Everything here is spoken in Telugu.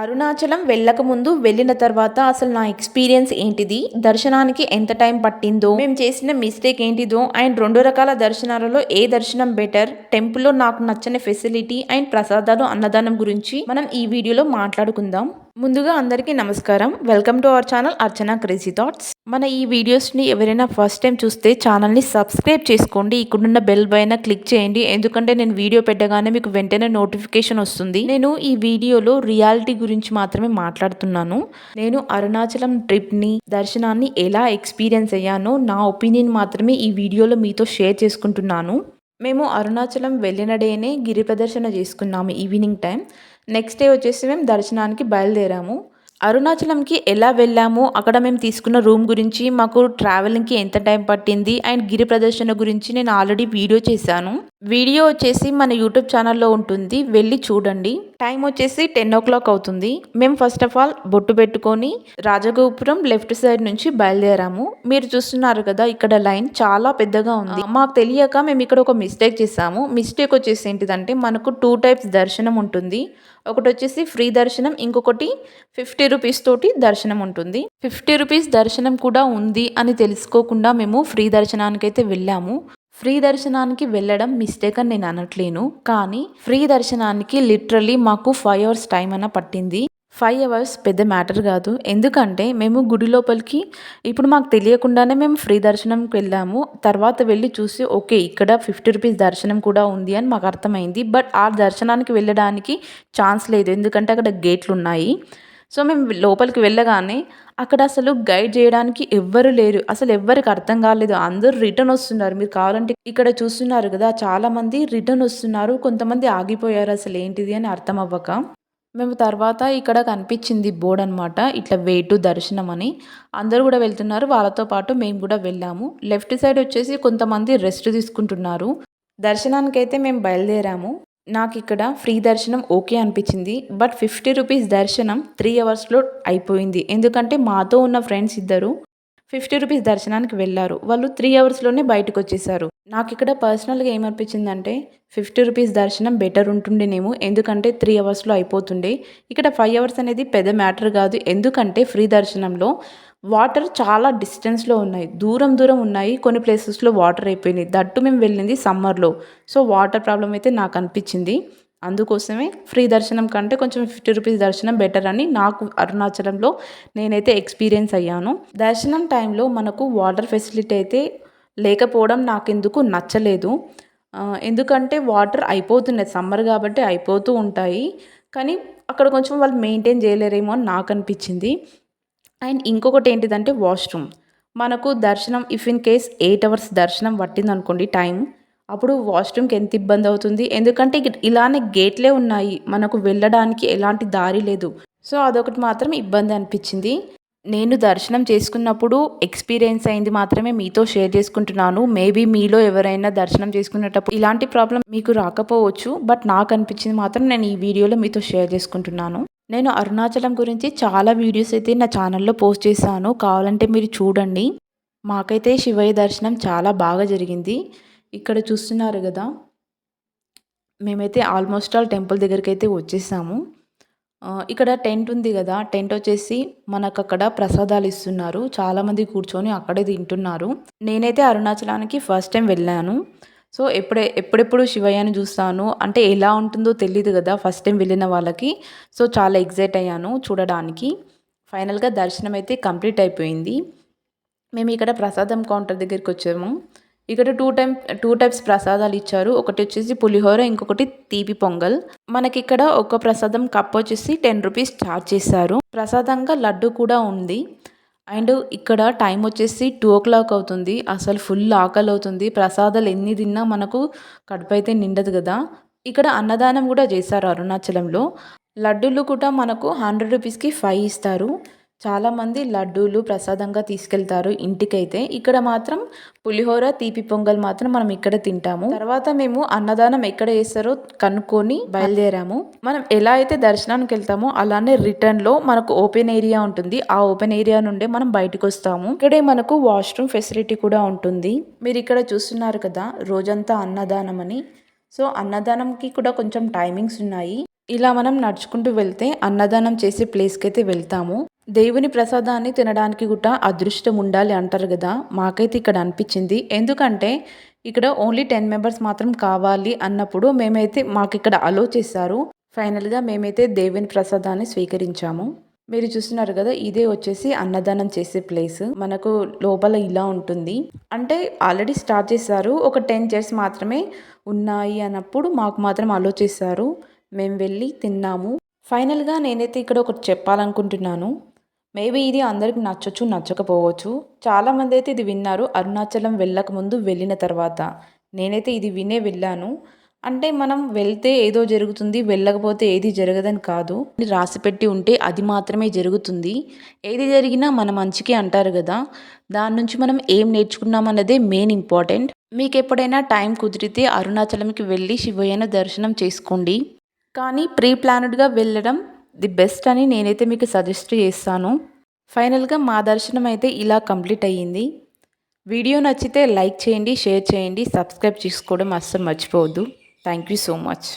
అరుణాచలం వెళ్ళకముందు వెళ్ళిన తర్వాత అసలు నా ఎక్స్పీరియన్స్ ఏంటిది? దర్శనానికి ఎంత టైం పట్టిందో? మేము చేసిన మిస్టేక్ ఏంటిదో? అండ్ రెండు రకాల దర్శనాలలో ఏ దర్శనం బెటర్? టెంపుల్లో నాకు నచ్చని ఫెసిలిటీ అండ్ ప్రసాదాలు అన్నదానం గురించి మనం ఈ వీడియోలో మాట్లాడుకుందాం. ముందుగా అందరికీ నమస్కారం. Welcome to our channel Archana crazy thoughts మన ఈ వీడియోస్ని ఎవరైనా ఫస్ట్ టైం చూస్తే ఛానల్ని సబ్స్క్రైబ్ చేసుకోండి. ఇక్కడున్న బెల్ పైన క్లిక్ చేయండి. ఎందుకంటే నేను వీడియో పెట్టగానే మీకు వెంటనే నోటిఫికేషన్ వస్తుంది. నేను ఈ వీడియోలో రియాలిటీ గురించి మాత్రమే మాట్లాడుతున్నాను. నేను అరుణాచలం ట్రిప్ని దర్శనాన్ని ఎలా ఎక్స్పీరియన్స్ అయ్యానో నా ఒపీనియన్ మాత్రమే ఈ వీడియోలో మీతో షేర్ చేసుకుంటున్నాను. మేము అరుణాచలం వెళ్ళిన డేనే గిరి ప్రదర్శన చేసుకున్నాము ఈవినింగ్ టైం నెక్స్ట్ డే వచ్చేసి మేము దర్శనానికి బయలుదేరాము. అరుణాచలంకి ఎలా వెళ్ళాము? అక్కడ మేము తీసుకున్న రూమ్ గురించి మాకు ట్రావెలింగ్కి ఎంత టైం పట్టింది? అండ్ గిరి ప్రదర్శన గురించి నేను ఆల్రెడీ వీడియో చేశాను. వీడియో వచ్చేసి మన యూట్యూబ్ ఛానల్లో ఉంటుంది. వెళ్ళి చూడండి. టైం వచ్చేసి టెన్ ఓ క్లాక్ అవుతుంది. మేము ఫస్ట్ ఆఫ్ ఆల్ బొట్టు పెట్టుకొని రాజగోపురం లెఫ్ట్ సైడ్ నుంచి బయలుదేరాము. మీరు చూస్తున్నారు కదా ఇక్కడ లైన్ చాలా పెద్దగా ఉంది. మాకు తెలియక మేము ఇక్కడ ఒక మిస్టేక్ చేసాము మిస్టేక్ వచ్చేసి ఏంటిదంటే మనకు టూ టైప్స్ దర్శనం ఉంటుంది. ఒకటి వచ్చేసి ఫ్రీ దర్శనం ఇంకొకటి ఫిఫ్టీ రూపీస్ తోటి దర్శనం ఉంటుంది. ఫిఫ్టీ రూపీస్ దర్శనం కూడా ఉంది అని తెలుసుకోకుండా మేము ఫ్రీ దర్శనానికి అయితే వెళ్ళాము. ఫ్రీ దర్శనానికి వెళ్ళడం మిస్టేక్ అని నేను అనట్లేను కానీ ఫ్రీ దర్శనానికి లిటరలీ మాకు ఫైవ్ అవర్స్ టైం అన్న పట్టింది. ఫైవ్ అవర్స్ పెద్ద మ్యాటర్ కాదు. ఎందుకంటే మేము గుడి లోపలికి ఇప్పుడు మాకు తెలియకుండానే మేము ఫ్రీ దర్శనంకి వెళ్ళాము. తర్వాత వెళ్ళి చూసి ఓకే ఇక్కడ ఫిఫ్టీ రూపీస్ దర్శనం కూడా ఉంది అని మాకు అర్థమైంది. బట్ ఆ దర్శనానికి వెళ్ళడానికి ఛాన్స్ లేదు. ఎందుకంటే అక్కడ గేట్లు ఉన్నాయి. సో మేము లోపలికి వెళ్ళగానే అక్కడ అసలు గైడ్ చేయడానికి ఎవ్వరు లేరు. అసలు ఎవ్వరికి అర్థం కాలేదు. అందరూ రిటర్న్ వస్తున్నారు. మీరు కావాలంటే ఇక్కడ చూస్తున్నారు కదా. చాలామంది రిటర్న్ వస్తున్నారు. కొంతమంది ఆగిపోయారు అసలు ఏంటిది అని అర్థం అవ్వక మేము తర్వాత ఇక్కడ కనిపించింది బోర్డ్ అనమాట ఇట్లా వే టు దర్శనం అని. అందరూ కూడా వెళ్తున్నారు. వాళ్ళతో పాటు మేము కూడా వెళ్ళాము. లెఫ్ట్ సైడ్ వచ్చేసి కొంతమంది రెస్ట్ తీసుకుంటున్నారు. దర్శనానికి అయితే మేము బయలుదేరాము. నాకు ఇక్కడ ఫ్రీ దర్శనం ఓకే అనిపించింది. బట్ ఫిఫ్టీ రూపీస్ దర్శనం త్రీ అవర్స్లో అయిపోయింది. ఎందుకంటే మాతో ఉన్న ఫ్రెండ్స్ ఇద్దరు. ఫిఫ్టీ రూపీస్ దర్శనానికి వెళ్ళారు. వాళ్ళు త్రీ అవర్స్లోనే బయటకు వచ్చేసారు నాకు ఇక్కడ పర్సనల్గా ఏమనిపించిందంటే ఫిఫ్టీ రూపీస్ దర్శనం బెటర్ ఉంటుండేనేమో ఎందుకంటే త్రీ అవర్స్లో అయిపోతుండే. ఇక్కడ ఫైవ్ అవర్స్ అనేది పెద్ద మ్యాటర్ కాదు. ఎందుకంటే ఫ్రీ దర్శనంలో వాటర్ చాలా డిస్టెన్స్లో ఉన్నాయి. దూరం దూరం ఉన్నాయి. కొన్ని ప్లేసెస్లో వాటర్ అయిపోయినాయి. దట్టు మేము వెళ్ళింది సమ్మర్లో సో వాటర్ ప్రాబ్లం అయితే నాకు అనిపించింది. అందుకోసమే ఫ్రీ దర్శనం కంటే కొంచెం ఫిఫ్టీ రూపీస్ దర్శనం బెటర్ అని నాకు అరుణాచలంలో నేనైతే ఎక్స్పీరియన్స్ అయ్యాను. దర్శనం టైంలో మనకు వాటర్ ఫెసిలిటీ అయితే లేకపోవడం నాకెందుకు నచ్చలేదు. ఎందుకంటే వాటర్ అయిపోతున్నాయి సమ్మర్ కాబట్టి అయిపోతూ ఉంటాయి. కానీ అక్కడ కొంచెం వాళ్ళు మెయింటైన్ చేయలేరేమో అని నాకు అనిపించింది. అండ్ ఇంకొకటి ఏంటిదంటే వాష్రూమ్. మనకు దర్శనం if in case eight hours దర్శనం పట్టింది అనుకోండి టైం అప్పుడు వాష్రూమ్కి ఎంత ఇబ్బంది అవుతుంది? ఎందుకంటే ఇలానే గేట్లే ఉన్నాయి. మనకు వెళ్ళడానికి ఎలాంటి దారి లేదు. సో అదొకటి మాత్రం ఇబ్బంది అనిపించింది. నేను దర్శనం చేసుకున్నప్పుడు ఎక్స్పీరియన్స్ అయింది మాత్రమే మీతో షేర్ చేసుకుంటున్నాను. మేబీ మీలో ఎవరైనా దర్శనం చేసుకునేటప్పుడు ఇలాంటి ప్రాబ్లం మీకు రాకపోవచ్చు. బట్ నాకు అనిపించింది మాత్రం నేను ఈ వీడియోలో మీతో షేర్ చేసుకుంటున్నాను. నేను అరుణాచలం గురించి చాలా వీడియోస్ అయితే నా ఛానల్లో పోస్ట్ చేశాను. కావాలంటే మీరు చూడండి. మాకైతే శివయ్య దర్శనం చాలా బాగా జరిగింది. ఇక్కడ చూస్తున్నారు కదా మేమైతే ఆల్మోస్ట్ ఆల్ టెంపుల్ దగ్గరికి అయితే వచ్చేసాము ఇక్కడ టెంట్ ఉంది కదా టెంట్ వచ్చేసి మనకు అక్కడ ప్రసాదాలు ఇస్తున్నారు. చాలామంది కూర్చొని అక్కడే తింటున్నారు. నేనైతే అరుణాచలానికి ఫస్ట్ టైం వెళ్ళాను. సో ఎప్పుడే ఎప్పుడెప్పుడు శివయ్యని చూస్తాను. అంటే ఎలా ఉంటుందో తెలియదు కదా ఫస్ట్ టైం వెళ్ళిన వాళ్ళకి. సో చాలా ఎగ్జైట్ అయ్యాను చూడడానికి. ఫైనల్గా దర్శనం అయితే కంప్లీట్ అయిపోయింది. మేము ఇక్కడ ప్రసాదం కౌంటర్ దగ్గరికి వచ్చాము. ఇక్కడ టూ టైం టూ టైప్స్ ప్రసాదాలు ఇచ్చారు. ఒకటి వచ్చేసి పులిహోర ఇంకొకటి తీపి పొంగల్. మనకి ఇక్కడ ఒక ప్రసాదం కప్ వచ్చేసి టెన్ రూపీస్ ఛార్జ్ చేశారు. ప్రసాదంగా లడ్డు కూడా ఉంది. అండ్ ఇక్కడ టైం వచ్చేసి టూ ఓ క్లాక్ అవుతుంది. అసలు ఫుల్ ఆకలి అవుతుంది. ప్రసాదాలు ఎన్ని తిన్నా మనకు కడుపు అయితే నిండదు కదా. ఇక్కడ అన్నదానం కూడా చేశారు అరుణాచలంలో. లడ్డూలు కూడా మనకు హండ్రెడ్ రూపీస్కి ఫైవ్ ఇస్తారు. చాలామంది లడ్డూలు ప్రసాదంగా తీసుకెళ్తారు ఇంటికైతే. ఇక్కడ మాత్రం పులిహోర తీపి పొంగల్ మాత్రం మనం ఇక్కడ తింటాము. తర్వాత మేము అన్నదానం ఎక్కడ వేస్తారో కనుక్కొని బయలుదేరాము. మనం ఎలా అయితే దర్శనానికి వెళ్తామో అలానే రిటర్న్లో మనకు ఓపెన్ ఏరియా ఉంటుంది. ఆ ఓపెన్ ఏరియా నుండే మనం బయటకు వస్తాము. ఇక్కడే మనకు వాష్రూమ్ ఫెసిలిటీ కూడా ఉంటుంది. మీరు ఇక్కడ చూస్తున్నారు కదా రోజంతా అన్నదానం అని. సో అన్నదానంకి కూడా కొంచెం టైమింగ్స్ ఉన్నాయి. ఇలా మనం నడుచుకుంటూ వెళ్తే అన్నదానం చేసే ప్లేస్కి అయితే వెళ్తాము. దేవుని ప్రసాదాన్ని తినడానికి కూడా అదృష్టం ఉండాలి అంటారు కదా. మాకైతే ఇక్కడ అనిపించింది. ఎందుకంటే ఇక్కడ ఓన్లీ టెన్ మెంబర్స్ మాత్రం కావాలి అన్నప్పుడు మేమైతే మాకు ఇక్కడ అలో చేశారు. ఫైనల్గా మేమైతే దేవుని ప్రసాదాన్ని స్వీకరించాము. మీరు చూస్తున్నారు కదా ఇదే వచ్చేసి అన్నదానం చేసే ప్లేస్. మనకు లోపల ఇలా ఉంటుంది. అంటే ఆల్రెడీ స్టార్ట్ చేశారు. ఒక టెన్ చైర్స్ మాత్రమే ఉన్నాయి అన్నప్పుడు మాకు మాత్రం అలో చేశారు. మేము వెళ్ళి తిన్నాము. ఫైనల్గా నేనైతే ఇక్కడ ఒకటి చెప్పాలనుకుంటున్నాను. మేబీ ఇది అందరికి నచ్చొచ్చు నచ్చకపోవచ్చు. చాలామంది అయితే ఇది విన్నారు అరుణాచలం వెళ్ళక ముందు వెళ్ళిన తర్వాత. నేనైతే ఇది వినే వెళ్ళాను. అంటే మనం వెళ్తే ఏదో జరుగుతుంది వెళ్ళకపోతే ఏది జరగదని కాదు. రాసి పెట్టి ఉంటే అది మాత్రమే జరుగుతుంది. ఏది జరిగినా మన మంచికి అంటారు కదా. దాని నుంచి మనం ఏం నేర్చుకున్నామన్నదే మెయిన్ ఇంపార్టెంట్ మీకు ఎప్పుడైనా టైం కుదిరితే అరుణాచలంకి వెళ్ళి శివయ్యను దర్శనం చేసుకోండి. కానీ ప్రీ ప్లానెడ్గా వెళ్ళడం ది బెస్ట్ అని నేనైతే మీకు సజెస్ట్ చేస్తాను. ఫైనల్గా మా దర్శనం అయితే ఇలా కంప్లీట్ అయ్యింది. వీడియో నచ్చితే లైక్ చేయండి షేర్ చేయండి సబ్స్క్రైబ్ చేసుకోవడం అస్సలు మర్చిపోవద్దు. Thank you so much.